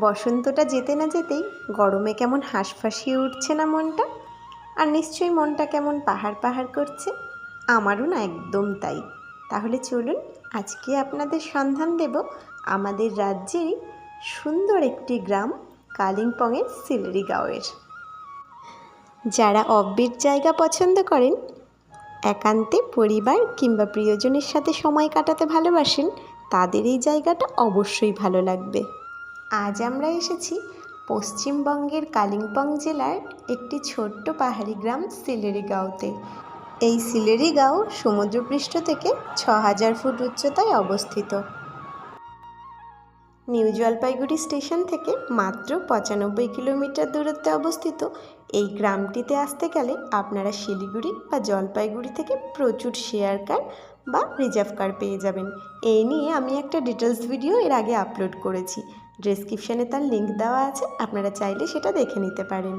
বসন্তটা যেতে না যেতেই গরমে কেমন হাঁসফাঁসিয়ে উঠছে না মনটা? আর নিশ্চয়ই মনটা কেমন পাহাড় পাহাড় করছে? আমারও না একদম তাই। তাহলে চলুন, আজকে আপনাদের সন্ধান দেব আমাদের রাজ্যেরই সুন্দর একটি গ্রাম কালিম্পংয়ের সিলেরিগাঁওয়ের যারা অব্বির জায়গা পছন্দ করেন, একান্তে পরিবার কিংবা প্রিয়জনের সাথে সময় কাটাতে ভালোবাসেন, তাদের এই জায়গাটা অবশ্যই ভালো লাগবে। আজ আমরা এসেছি পশ্চিমবঙ্গের কালিম্পং জেলার একটি ছোট্ট পাহাড়ি গ্রাম সিলেরিগাঁওতে। এই সিলেরিগাঁও সমুদ্রপৃষ্ঠ থেকে ছ হাজার ফুট উচ্চতায় অবস্থিত। নিউ জলপাইগুড়ি স্টেশন থেকে মাত্র পঁচানব্বই কিলোমিটার দূরত্বে অবস্থিত এই গ্রামটিতে আসতে গেলে আপনারা শিলিগুড়ি বা জলপাইগুড়ি থেকে প্রচুর শেয়ার কার বা রিজার্ভ কার পেয়ে যাবেন। এই নিয়ে আমি একটা ডিটেলস ভিডিও এর আগে আপলোড করেছি। ডেসক্রিপশানে তার লিঙ্ক দেওয়া আছে আপনারা চাইলে সেটা দেখে নিতে পারেন।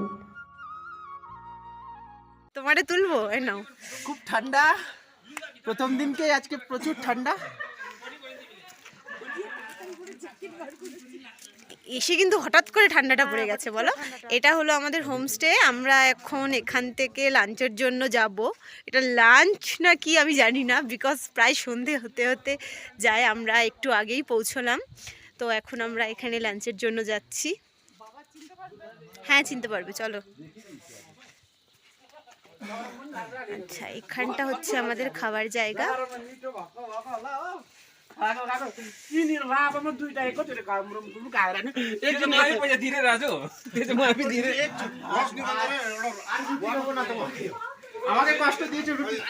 তোমারে তুলবো? এ নাও। খুব ঠান্ডা। প্রথম দিনকে আজকে প্রচুর ঠান্ডা। এসে কিন্তু হঠাৎ করে ঠান্ডাটা পড়ে গেছে বলো? এটা হলো আমাদের হোমস্টে আমরা এখন এখান থেকে লাঞ্চের জন্য যাব। এটা লাঞ্চ না কি আমি জানি না বিকজ প্রায় সন্ধে হতে হতে যায় আমরা একটু আগেই পৌঁছলাম। তো এখন আমরা এখানে লাঞ্চের জন্য যাচ্ছি। হ্যাঁ চিনতে পারবে, চলো। আচ্ছা এখানটা হচ্ছে আমাদের খাবার জায়গা।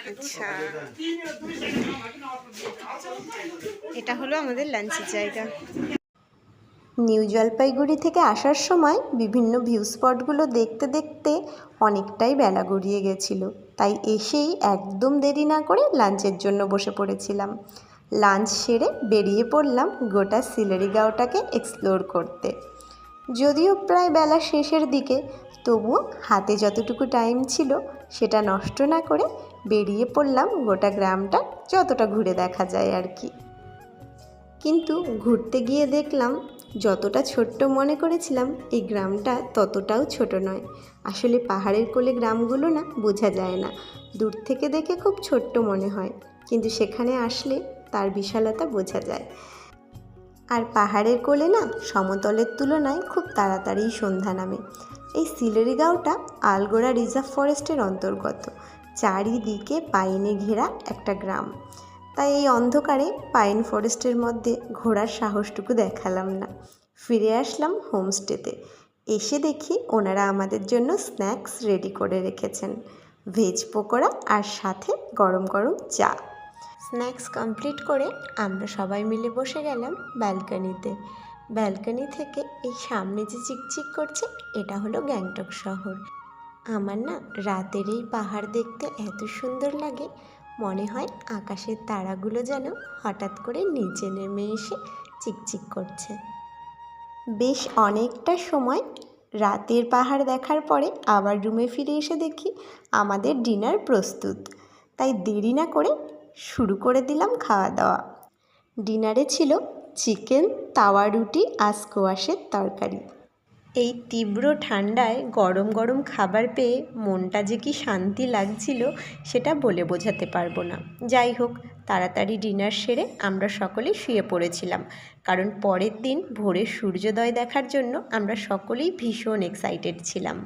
আচ্ছা, এটা হলো আমাদের লাঞ্চের জায়গা। নিউ জলপাইগুড়ি থেকে আসার সময় বিভিন্ন ভিউ স্পটগুলো দেখতে দেখতে অনেকটাই বেলা গড়িয়ে গেছিল। তাই এসেই একদম দেরি না করে লাঞ্চের জন্য বসে পড়েছিলাম। লাঞ্চ সেরে বেরিয়ে পড়লাম গোটা সিলেরিগাঁওটাকে এক্সপ্লোর করতে। যদিও প্রায় বেলা শেষের দিকে, তবুও হাতে যতটুকু টাইম ছিল সেটা নষ্ট না করে বেরিয়ে পড়লাম গোটা গ্রামটা যতটা ঘুরে দেখা যায় আর কি। কিন্তু ঘুরতে গিয়ে দেখলাম যতটা ছোট্ট মনে করেছিলাম, এই গ্রামটা ততটাও ছোট নয়। আসলে পাহাড়ের কোলে গ্রামগুলো না, বোঝা যায় না। দূর থেকে দেখে খুব ছোট্ট মনে হয়। কিন্তু সেখানে আসলে তার বিশালতা বোঝা যায়। আর পাহাড়ের কোলে না, সমতলের তুলনায় খুব তাড়াতাড়ি সন্ধ্যা নামে। এই সিলেরিগাঁওটা আলগোড়া রিজার্ভ ফরেস্টের অন্তর্গত। চারিদিকে পাইনে ঘেরা একটা গ্রাম। তাই এই অন্ধকারে পাইন ফরেস্টের মধ্যে ঘোরার সাহসটুকু দেখালাম না। ফিরে আসলাম হোমস্টেতে। এসে দেখি ওনারা আমাদের জন্য স্ন্যাক্স রেডি করে রেখেছেন। ভেজ পকোড়া আর সাথে গরম গরম চা। স্ন্যাক্স কমপ্লিট করে আমরা সবাই মিলে বসে গেলাম ব্যালকনিতে। ব্যালকনি থেকে এই সামনে যে চিকচিক করছে, এটা হলো গ্যাংটক শহর। আমার না রাতের এই পাহাড় দেখতে এত সুন্দর লাগে মনে হয় আকাশের তারাগুলো যেন হঠাৎ করে নিচে নেমে এসে চিকচিক করছে। বেশ অনেকটা সময় রাতের পাহাড় দেখার পরে আবার রুমে ফিরে এসে দেখি আমাদের ডিনার প্রস্তুত। তাই দেরি না করে শুরু করে দিলাম খাওয়া দাওয়া। ডিনারে ছিল চিকেন, তাওয়া রুটি আর স্কোয়াশের তরকারি। এই তীব্র ঠান্ডায় গরম গরম খাবার পেয়ে মনটা যে কি শান্তি লাগছিল সেটা বলে বোঝাতে পারব না। যাই হোক, তাড়াতাড়ি ডিনার সেরে আমরা সকলেই শুয়ে পড়েছিলাম। কারণ পরের দিন ভোরে সূর্যোদয় দেখার জন্য আমরা সকলেই ভীষণ এক্সাইটেড ছিলাম।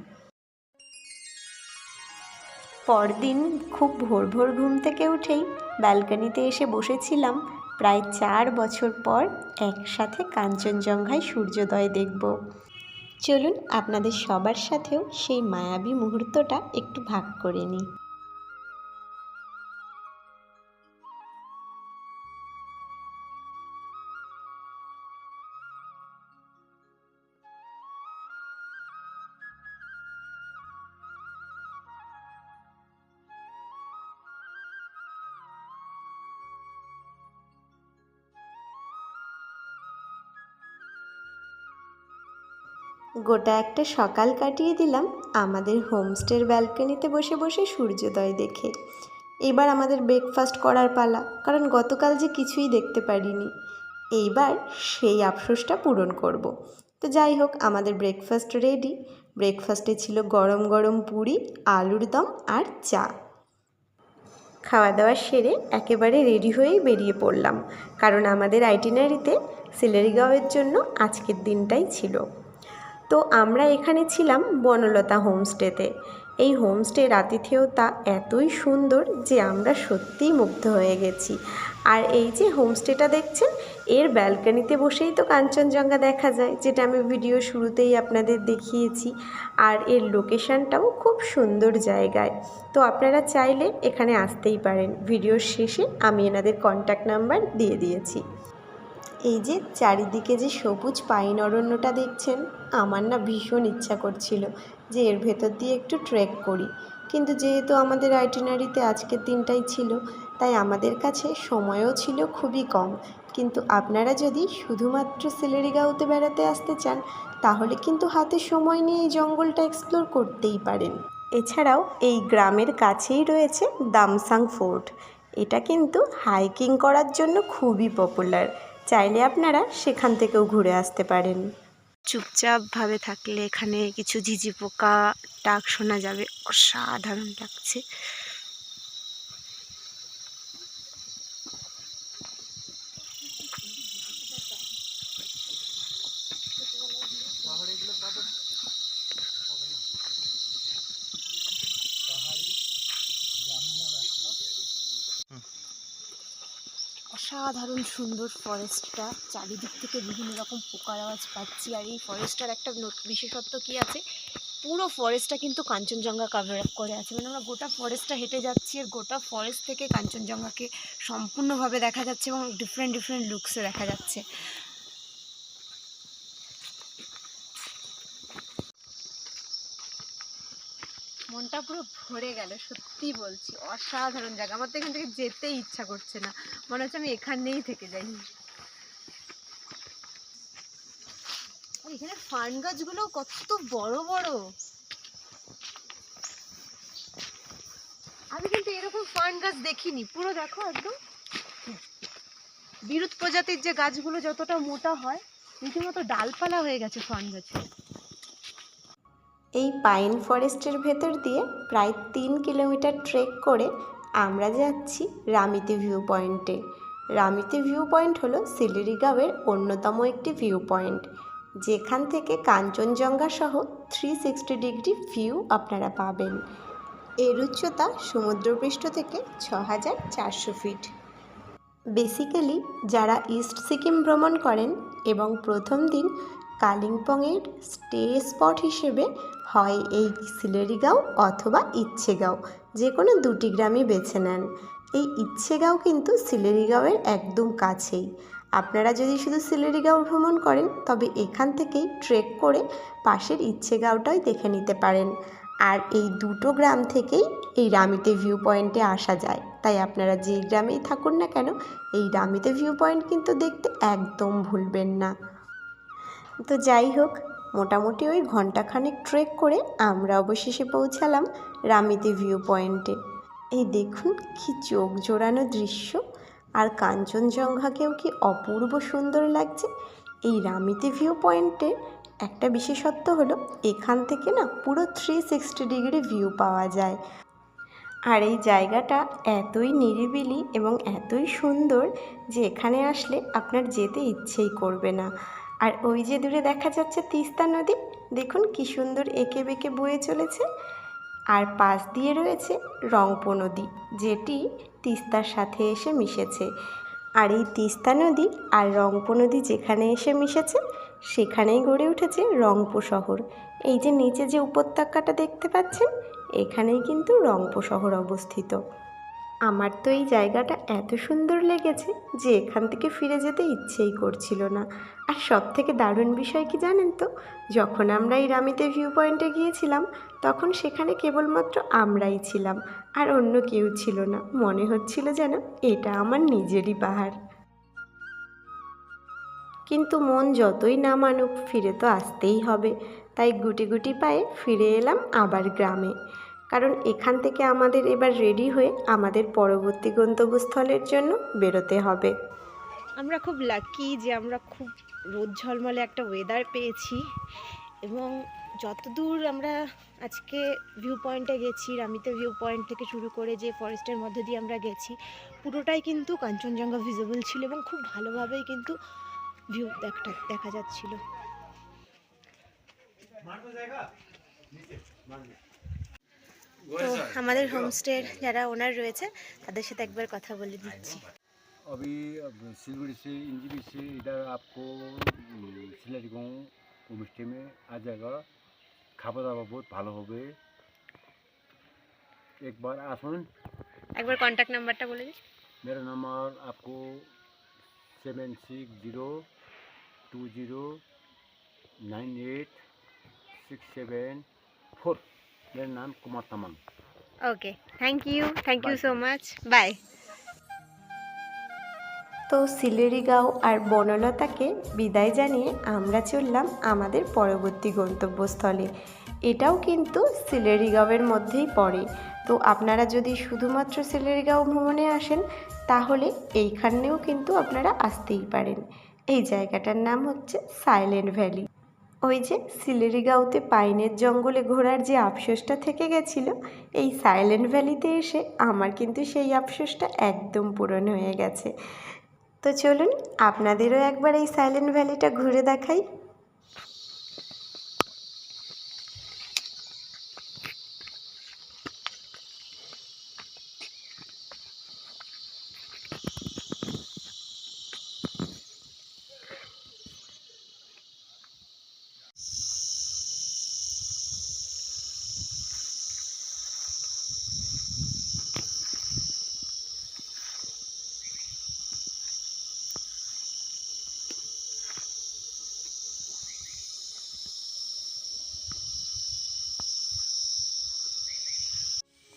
পরদিন খুব ভোর ভোর ঘুম থেকে উঠেই ব্যালকনিতে এসে বসেছিলাম। প্রায় চার বছর পর একসাথে কাঞ্চনজঙ্ঘায় সূর্যোদয় দেখব। চলুন আপনাদের সবার সাথেও সেই মায়াবী মুহূর্তটা একটু ভাগ করে নিই। গোটা একটা সকাল কাটিয়ে দিলাম আমাদের হোমস্টের ব্যালকনিতে বসে বসে সূর্যোদয় দেখে। এবার আমাদের ব্রেকফাস্ট করার পালা, কারণ গতকাল যে কিছুই দেখতে পারিনি। এইবার সেই আফসোসটা পূরণ করব। তো যাই হোক, আমাদের ব্রেকফাস্ট রেডি ব্রেকফাস্টে ছিল গরম গরম পুরি, আলুর দম আর চা। খাওয়া দাওয়া সেরে একেবারে রেডি হয়েই বেরিয়ে পড়লাম, কারণ আমাদের আইটিনারিতে সিলেরিগাঁওয়ের জন্য আজকের দিনটাই ছিল। তো আমরা এখানে ছিলাম বনলতা হোমস্টেতে। এই হোমস্টের আতিথেয়তা এতই সুন্দর যে আমরা সত্যিই মুগ্ধ হয়ে গেছি। আর এই যে হোমস্টেটা দেখছেন, এর ব্যালকনিতে বসেই তো কাঞ্চনজঙ্ঘা দেখা যায়, যেটা আমি ভিডিও শুরুতেই আপনাদের দেখিয়েছি। আর এর লোকেশনটাও খুব সুন্দর জায়গায়। তো আপনারা চাইলে এখানে আসতেই পারেন। ভিডিওর শেষে আমি এনাদের কন্ট্যাক্ট নাম্বার দিয়ে দিয়েছি। এই যে চারিদিকে যে সবুজ পাইন অরণ্যটা দেখছেন, আমার না ভীষণ ইচ্ছা করছিল যে এর ভেতর দিয়ে একটু ট্রেক করি। কিন্তু যেহেতু আমাদের আইটিনারিতে আজকের দিনটাই ছিল, তাই আমাদের কাছে সময়ও ছিল খুবই কম। কিন্তু আপনারা যদি শুধুমাত্র সিলেরিগাঁওতে বেড়াতে আসতে চান, তাহলে কিন্তু হাতে সময় নিয়ে এই জঙ্গলটা এক্সপ্লোর করতেই পারেন। এছাড়াও এই গ্রামের কাছেই রয়েছে দামসাং ফোর্ট। এটা কিন্তু হাইকিং করার জন্য খুবই পপুলার চাইলে আপনারা সেখান থেকেও ঘুরে আসতে পারেন। চুপচাপভাবে থাকলে এখানে কিছু ঝিঝি পোকা ডাক শোনা যাবে। অসাধারণ লাগছে। অসাধারণ সুন্দর ফরেস্টটা চারিদিক থেকে বিভিন্ন রকম পোকার আওয়াজ পাচ্ছি। আর এই ফরেস্টটার একটা বিশেষত্ব কি আছে? পুরো ফরেস্টটা কিন্তু কাঞ্চনজঙ্ঘা কাভার আপ করে আছে। মানে আমরা গোটা ফরেস্টটা হেঁটে যাচ্ছি আর গোটা ফরেস্ট থেকে কাঞ্চনজঙ্ঘাকে সম্পূর্ণভাবে দেখা যাচ্ছে এবং ডিফারেন্ট ডিফারেন্ট লুকসে দেখা যাচ্ছে। মনটা পুরো ভরে গেল, সত্যি বলছি। অসাধারণ জায়গা। আমার তো এখান থেকে যেতেই ইচ্ছা করছে না। মনে হচ্ছে আমি এখানেই থেকে যাই। এখানে ফার্ন গাছগুলো কত বড় বড়। আমি কিন্তু এরকম ফার্ন গাছ দেখিনি। পুরো দেখো একদম। বিরুৎ প্রজাতির যে গাছগুলো যতটা মোটা হয়, রীতিমতো ডালপালা হয়ে গেছে ফার্ন গাছে। এই পাইন ফরেস্টের ভেতর দিয়ে প্রায় তিন কিলোমিটার ট্রেক করে আমরা যাচ্ছি রামিতি ভিউ পয়েন্টে রামিতি ভিউ পয়েন্ট হলো সিলেরিগাঁওয়ের অন্যতম একটি ভিউ পয়েন্ট যেখান থেকে কাঞ্চনজঙ্ঘা সহ থ্রি সিক্সটি ডিগ্রি ভিউ আপনারা পাবেন। এর উচ্চতা সমুদ্রপৃষ্ঠ থেকে ছ হাজার চারশো ফিট। বেসিক্যালি যারা ইস্ট সিকিম ভ্রমণ করেন এবং প্রথম দিন কালিম্পংয়ের স্টে স্পট হিসেবে হয় এই সিলেরিগাঁও অথবা ইচ্ছেগাঁও যে কোনো দুটি গ্রামই বেছে নেন। এই ইচ্ছেগাঁও কিন্তু সিলেরিগাঁওয়ের একদম কাছেই। আপনারা যদি শুধু সিলেরিগাঁও ভ্রমণ করেন, তবে এখান থেকেই ট্রেক করে পাশের ইচ্ছেগাঁওটাই দেখে নিতে পারেন। আর এই দুটো গ্রাম থেকেই এই রামিতে ভিউ পয়েন্টে আসা যায়। তাই আপনারা যে গ্রামেই থাকুন না কেন, এই রামিতে ভিউ পয়েন্ট কিন্তু দেখতে একদম ভুলবেন না। তো যাই হোক মোটামুটি ওই ঘন্টাখানেক ট্রেক করে আমরা অবশেষে পৌঁছালাম রামিতে ভিউ পয়েন্টে এই দেখুন কি চোখ জোড়ানো দৃশ্য। আর কাঞ্চনজঙ্ঘাকেও কি অপূর্ব সুন্দর লাগছে। এই রামিতে ভিউ পয়েন্টে একটা বিশেষত্ব হলো, এখান থেকে না পুরো থ্রি সিক্সটি ডিগ্রি ভিউ পাওয়া যায়। আর এই জায়গাটা এতই নিরিবিলি এবং এতই সুন্দর যে এখানে আসলে আপনার যেতে ইচ্ছেই করবে না। আর ওই যে দূরে দেখা যাচ্ছে তিস্তা নদী, দেখুন কি সুন্দর এঁকে বেঁকে বয়ে চলেছে। আর পাশ দিয়ে রয়েছে রংপো নদী, যেটি তিস্তার সাথে এসে মিশেছে। আর এই তিস্তা নদী আর রংপো নদী যেখানে এসে মিশেছে, সেখানেই গড়ে উঠেছে রংপো শহর। এই যে নিচে যে উপত্যকাটা দেখতে পাচ্ছেন, এখানেই কিন্তু রংপো শহর অবস্থিত। আমার তো এই জায়গাটা এত সুন্দর লেগেছে যে এখান থেকে ফিরে যেতে ইচ্ছেই করছিল না। আর সব থেকে দারুণ বিষয় কি জানেন তো? যখন আমরা এই রামিতে ভিউ পয়েন্টে গিয়েছিলাম, তখন সেখানে কেবলমাত্র আমরাই ছিলাম আর অন্য কেউ ছিল না। মনে হচ্ছিল যেন এটা আমার নিজেরই পাহাড়। কিন্তু মন যতই না মানুক, ফিরে তো আসতেই হবে। তাই গুটি গুটি পায়ে ফিরে এলাম আবার গ্রামে। কারণ এখান থেকে আমাদের এবার রেডি হয়ে আমাদের পরবর্তী গন্তব্যস্থলের জন্য বেরোতে হবে। আমরা খুব লাকি যে আমরা খুব রোদ ঝলমলে একটা ওয়েদার পেয়েছি এবং যতদূর আমরা আজকে ভিউ পয়েন্টে গেছি রামিতে ভিউ পয়েন্ট থেকে শুরু করে যে ফরেস্টের মধ্যে দিয়ে আমরা গেছি পুরোটাই কিন্তু কাঞ্চনজঙ্ঘা ভিজিবল ছিল এবং খুব ভালোভাবেই কিন্তু ভিউ দেখা দেখা যাচ্ছিল। তো আমাদের হোমস্টের যারা ওনার রয়েছে তাদের সাথে একবার কথা বলে দিচ্ছি अभी अब सिलगुड़ी से इंजीबी से इधर आपको सिलेट गाँव होम स्टे में आ जाएगा খাওয়া দাওয়া বহুত ভালো হবে একবার আসুন একবার কন্ট্যাক্ট নাম্বারটা বলে দিন मेरा नंबर आपको seven six zero two zero nine eight six seven four এর নাম Kumar Taman okay thank you thank you so much bye তো সিলেরিগাঁও আর বনলতাকে বিদায় জানিয়ে আমরা চললাম আমাদের পরবর্তী গন্তব্যস্থলে। এটাও কিন্তু সিলেরিগাঁওয়ের মধ্যেই পড়ে। তো আপনারা যদি শুধুমাত্র সিলেরিগাঁও ভ্রমণে আসেন তাহলে এইখানেও কিন্তু আপনারা আসতেই পারেন। এই জায়গাটার নাম হচ্ছে সাইলেন্ট ভ্যালি। ওই যে সিলেরিগাঁওতে পাইনের জঙ্গলে ঘোরার যে আফসোসটা থেকে গেছিল, এই সাইলেন্ট ভ্যালিতে এসে আমার কিন্তু সেই আফসোসটা একদম পূরণ হয়ে গেছে। তো চলুন, আপনাদেরও একবার এই সাইলেন্ট ভ্যালিটা ঘুরে দেখাই।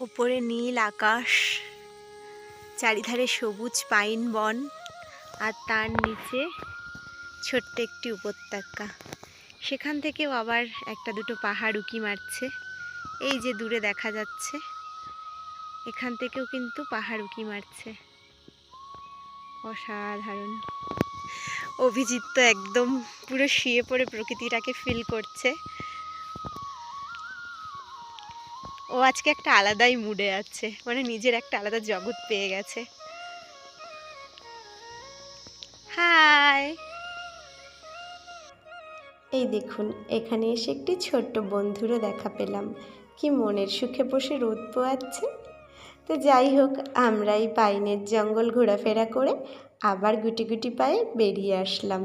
ওপরে নীল আকাশ, চারিধারে সবুজ পাইন বন, আর তার নিচে ছোট্ট একটি উপত্যকা। সেখান থেকেও আবার একটা দুটো পাহাড় উকি মারছে। এই যে দূরে দেখা যাচ্ছে, এখান থেকেও কিন্তু পাহাড় উকি মারছে। অসাধারণ। অভিজিৎ তো একদম পুরো শুয়ে পড়ে প্রকৃতিটাকে ফিল করছে। ও আজকে একটা আলাদাই মুডে আছে। মানে নিজের একটা আলাদা জগৎ পেয়ে গেছে। হাই এই দেখুন, এখানে এসে একটি ছোট্ট বন্ধুরও দেখা পেলাম। কি মনের সুখে বসে রোদ পোয়াচ্ছে? তো যাই হোক আমরা এই পাইনের জঙ্গল ঘোরাফেরা করে আবার গুটি গুটি পায়ে বেরিয়ে আসলাম।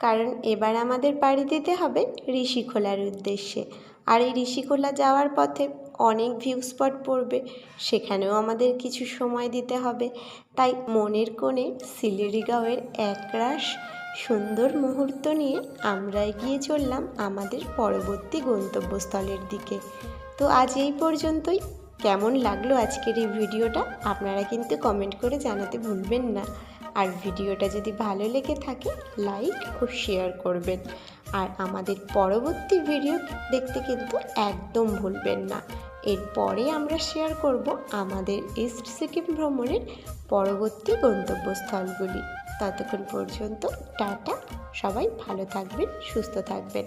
কারণ এবার আমাদের পাড়ি দিতে হবে ঋষিখোলার উদ্দেশ্যে। আর এই ঋষিখোলা যাওয়ার পথে অনেক ভিউ স্পট পড়বে, সেখানেও আমাদের কিছু সময় দিতে হবে। তাই মনের কোণে সিলেরিগাঁওয়ের একরাশ সুন্দর মুহূর্ত নিয়ে আমরা এগিয়ে চললাম আমাদের পরবর্তী গন্তব্যস্থলের দিকে। তো আজ এই পর্যন্তই। কেমন লাগল আজকের এই ভিডিওটা? আপনারা কিন্তু কমেন্ট করে জানাতে ভুলবেন না। আর ভিডিওটা যদি ভালো লেগে থাকে লাইক ও শেয়ার করবেন। আর আমাদের পরবর্তী ভিডিও দেখতে কিন্তু একদম ভুলবেন না। এরপরে আমরা শেয়ার করব আমাদের ইস্ট সিকিম ভ্রমণের পরবর্তী গন্তব্যস্থলগুলি। ততক্ষণ পর্যন্ত টাটা, সবাই ভালো থাকবেন, সুস্থ থাকবেন।